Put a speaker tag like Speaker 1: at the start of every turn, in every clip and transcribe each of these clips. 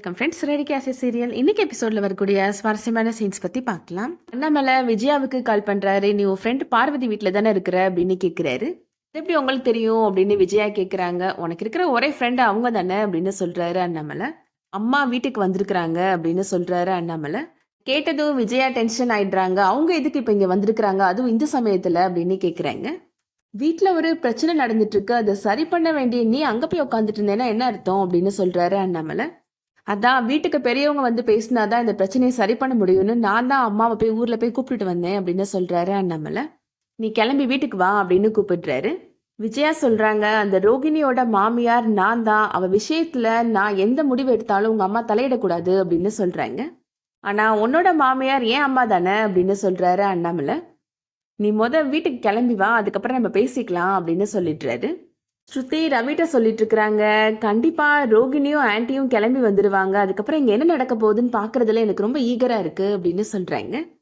Speaker 1: Welcome friends ready கேசி serial இன்னைக்கு எபிசோட்ல வரக்கூடிய சுவாரஸ்யமான சீன்ஸ் பத்தி பார்க்கலாம். அண்ணாமலை விஜயாவுக்கு கால் பண்றாரு. நீ உன் ஃப்ரெண்ட் பார்வதி வீட்டில் தானே இருக்கிற அப்படின்னு கேட்கிறாரு "இது எப்படி உங்களுக்கு தெரியும் அப்படின்னு விஜயா கேட்குறாங்க உனக்கு இருக்கிற ஒரே ஃப்ரெண்டு அவங்க தானே அப்படின்னு சொல்றாரு அண்ணாமலை. அம்மா வீட்டுக்கு வந்திருக்கிறாங்க அப்படின்னு சொல்றாரு அண்ணாமலை. கேட்டதும் விஜயா டென்ஷன் ஆயிடுறாங்க. அவங்க எதுக்கு இப்போ இங்கே வந்திருக்கிறாங்க? அதுவும் இந்த சமயத்தில் அப்படின்னு கேட்குறாங்க வீட்டில் ஒரு பிரச்சனை நடந்துட்டு இருக்கு. அதை சரி பண்ண வேண்டிய நீ அங்கே போய் உட்காந்துட்டு இருந்தேன்னா என்ன அர்த்தம் அப்படின்னு சொல்கிறாரு அண்ணாமலை. அதான் வீட்டுக்கு பெரியவங்க வந்து பேசினாதான் இந்த பிரச்சனையை சரி பண்ண முடியும்னு நான் தான் அம்மாவை போய் ஊர்ல போய் கூப்பிட்டுட்டு வந்தேன் அப்படின்னு சொல்றாரு அண்ணாமலை. நீ கிளம்பி வீட்டுக்கு வா அப்படின்னு கூப்பிடுறாரு. விஜயா சொல்றாங்க அந்த ரோகிணியோட மாமியார் நான் தான். அவ விஷயத்துல நான் எந்த முடிவு எடுத்தாலும் உங்க அம்மா தலையிடக்கூடாது அப்படின்னு சொல்றாங்க. ஆனா உன்னோட மாமியார் ஏன் அம்மா தானே அப்படின்னு சொல்றாரு அண்ணாமலை. நீ முத வீட்டுக்கு கிளம்பி வா அதுக்கப்புறம் நம்ம பேசிக்கலாம் அப்படின்னு சொல்லிடுறாரு. ஸ்ருதி ரவிட்ட சொல்லிட்டு இருக்கிறாங்க கண்டிப்பா ரோகிணியும் ஆன்ட்டியும் கிளம்பி வந்துடுவாங்க அதுக்கப்புறம் இங்க என்ன நடக்க போகுதுன்னு பாக்குறதுல எனக்கு ரொம்ப ஈகரா இருக்கு அப்படின்னு சொல்றாங்க.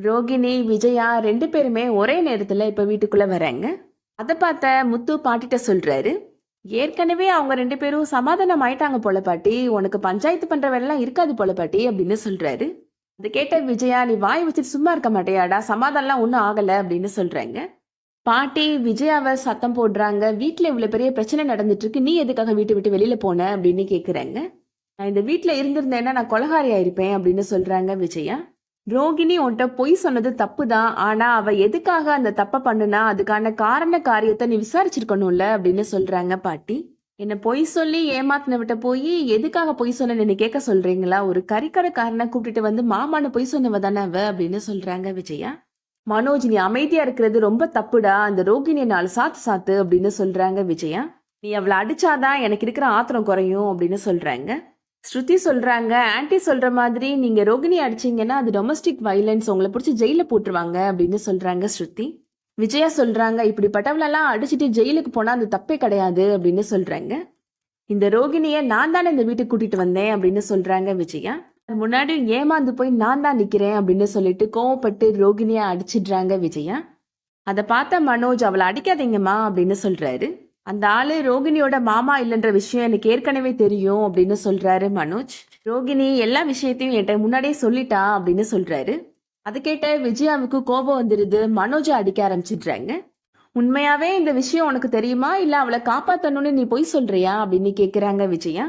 Speaker 1: ரோகிணி விஜயா ரெண்டு பேருமே ஒரே நேரத்துல இப்ப வீட்டுக்குள்ள வராங்க. அதை பார்த்த முத்து பாட்டிட்ட சொல்றாரு ஏற்கனவே அவங்க ரெண்டு பேரும் சமாதானம் ஆயிட்டாங்க போல பாட்டி. உனக்கு பஞ்சாயத்து பண்ற வேலைலாம் இருக்காது போல பாட்டி அப்படின்னு சொல்றாரு. அதை கேட்ட விஜயா நீ வாய் வச்சுட்டு சும்மா இருக்க மாட்டேயாடா? சமாதானம்லாம் ஒன்றும் ஆகலை அப்படின்னு சொல்றாங்க. பாட்டி விஜயாவை சத்தம் போடுறாங்க. வீட்டில் இவ்வளோ பெரிய பிரச்சனை நடந்துட்டுருக்கு. நீ எதுக்காக வீட்டை விட்டு வெளியில் போன? அப்படின்னு கேட்குறாங்க நான் இந்த வீட்டில் இருந்திருந்தேன்னா நான் கொலகாரி ஆயிருப்பேன் அப்படின்னு சொல்கிறாங்க விஜயா. ரோகிணி உன்கிட்ட பொய் சொன்னது தப்பு தான் ஆனால் அவள் எதுக்காக அந்த தப்பை பண்ணுனா? அதுக்கான காரண காரியத்தை நீ விசாரிச்சிருக்கணும்ல அப்படின்னு சொல்கிறாங்க பாட்டி. என்னை பொய் சொல்லி ஏமாத்தின விட்ட போய் எதுக்காக பொய் சொன்னேன்னு கேட்க சொல்றீங்களா? ஒரு கறிக்கடைக்காரனை கூப்பிட்டுட்டு வந்து மாமான்னு பொய் சொன்னவ தானே அவ அப்படின்னு சொல்றாங்க விஜயா. மனோஜ் நீ அமைதியா இருக்கிறது ரொம்ப தப்புடா. அந்த ரோகிணியை நாலு சாத்து சாத்து அப்படின்னு சொல்றாங்க விஜயா. நீ அவளை அடிச்சாதான் எனக்கு இருக்கிற ஆத்திரம் குறையும் அப்படின்னு சொல்றாங்க. ஸ்ருதி சொல்றாங்க ஆன்டி சொல்ற மாதிரி நீங்க ரோகிணி அடிச்சீங்கன்னா அது டொமஸ்டிக் வைலன்ஸ் உங்களை பிடிச்சி ஜெயில போட்டுருவாங்க அப்படின்னு சொல்றாங்க ஸ்ருதி. விஜயா சொல்றாங்க இப்படிப்பட்டவளெல்லாம் அடிச்சுட்டு ஜெயிலுக்கு போனா அது தப்பே கிடையாது அப்படின்னு சொல்றாங்க. இந்த ரோகிணியை நான் தானே இந்த வீட்டுக்கு கூட்டிட்டு வந்தேன் அப்படின்னு சொல்றாங்க விஜயா. முன்னாடி ஏமாந்து போய் நான் தான் நிக்கிறேன் அப்படின்னு சொல்லிட்டு கோவப்பட்டு ரோகிணியை அடிச்சிடுறாங்க விஜயா. அதை பார்த்த மனோஜ் அவளை அடிக்காதீங்கம்மா அப்படின்னு சொல்றாரு. அந்த ஆளு ரோகிணியோட மாமா இல்லைன்ற விஷயம் எனக்கு ஏற்கனவே தெரியும் அப்படின்னு சொல்றாரு மனோஜ். ரோகிணி எல்லா விஷயத்தையும் என்கிட்ட முன்னாடியே சொல்லிட்டா அப்படின்னு சொல்றாரு. அதை கேட்ட விஜயாவுக்கு கோபம் வந்துருது. மனோஜை அடிக்க ஆரம்பிச்சிடுறாங்க. உண்மையாவே இந்த விஷயம் உனக்கு தெரியுமா? இல்ல அவளை காப்பாத்தணும்னு நீ பொய் சொல்றியா? அப்படின்னு கேக்குறாங்க விஜயா.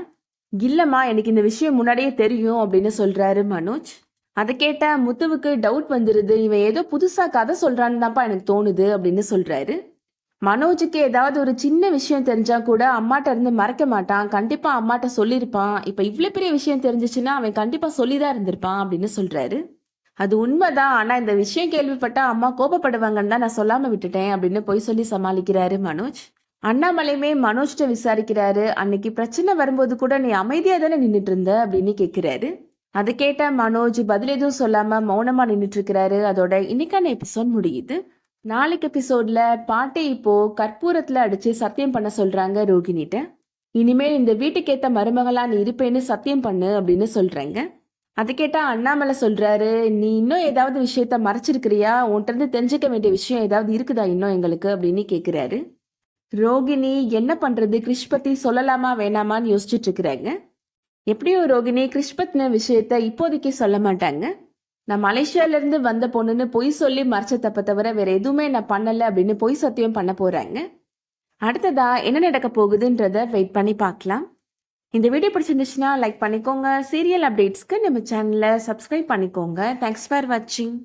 Speaker 1: இல்லைம்மா எனக்கு இந்த விஷயம் முன்னாடியே தெரியும் அப்படின்னு சொல்றாரு மனோஜ். அதை கேட்ட முத்துவுக்கு டவுட் வந்துருது. இவன் ஏதோ புதுசா கதை சொல்றான்னு தான்ப்பா எனக்கு தோணுது அப்படின்னு சொல்றாரு. மனோஜுக்கு ஏதாவது ஒரு சின்ன விஷயம் தெரிஞ்சா கூட அம்மாட்ட இருந்து மறக்க மாட்டான். கண்டிப்பா அம்மாட்ட சொல்லியிருப்பான். இப்ப இவ்வளவு பெரிய விஷயம் தெரிஞ்சிச்சுன்னா அவன் கண்டிப்பா சொல்லிதான் இருந்திருப்பான் அப்படின்னு சொல்றாரு. அது உண்மைதான். ஆனா இந்த விஷயம் கேள்விப்பட்டா அம்மா கோபப்படுவாங்கன்னு தான் நான் சொல்லாம விட்டுட்டேன் அப்படின்னு பொய் சொல்லி சமாளிக்கிறாரு மனோஜ். அண்ணாமலையுமே மனோஜ்கிட்ட விசாரிக்கிறாரு. அன்னைக்கு பிரச்சனை வரும்போது கூட நீ அமைதியா தானே நின்றுட்டு இருந்த அப்படின்னு கேக்குறாரு. அதை கேட்ட மனோஜ் பதில் எதுவும் சொல்லாம மௌனமா நின்றுட்டு இருக்கிறாரு அதோட இன்னைக்கான எபிசோட் முடியுது. நாளைக்கு எபிசோட்ல பாட்டி இப்போ கற்பூரத்துல அடிச்சு சத்தியம் பண்ண சொல்றாங்க ரோகிணிட்ட இனிமேல் இந்த வீட்டுக்கேத்த மருமகளா நீ இருப்பேன்னு சத்தியம் பண்ணு அப்படின்னு சொல்றாங்க. அதை கேட்டா அண்ணாமலை சொல்றாரு நீ இன்னும் ஏதாவது விஷயத்த மறைச்சிருக்கிறியா? உன்கிட்ட இருந்து தெரிஞ்சுக்க வேண்டிய விஷயம் ஏதாவது இருக்குதா இன்னும் எங்களுக்கு? அப்படின்னு கேக்குறாரு. ரோகிணி என்ன பண்றது? கிரிஷ் பத்தி சொல்லலாமா வேணாமான்னு யோசிச்சுட்டு இருக்கிறாங்க எப்படியோ ரோகிணி கிறிஷ் பத்தின விஷயத்த இப்போதைக்கு சொல்ல மாட்டாங்க. நான் மலேசியால இருந்து வந்த பொண்ணுன்னு பொய் சொல்லி மறைச்ச தப்ப தவிர வேற எதுவுமே நான் பண்ணல அப்படின்னு பொய் சத்தியம் பண்ண போறாங்க. அடுத்ததா என்ன நடக்க போகுதுன்றத வெயிட் பண்ணி பார்க்கலாம். இந்த வீடியோ பிடிச்சிருந்துச்சுன்னா லைக் பண்ணிக்கோங்க. சீரியல் அப்டேட்ஸ்க்கு நம்ம சேனலை சப்ஸ்கிரைப் பண்ணிக்கோங்க. தேங்க்ஸ் ஃபார் வாட்சிங்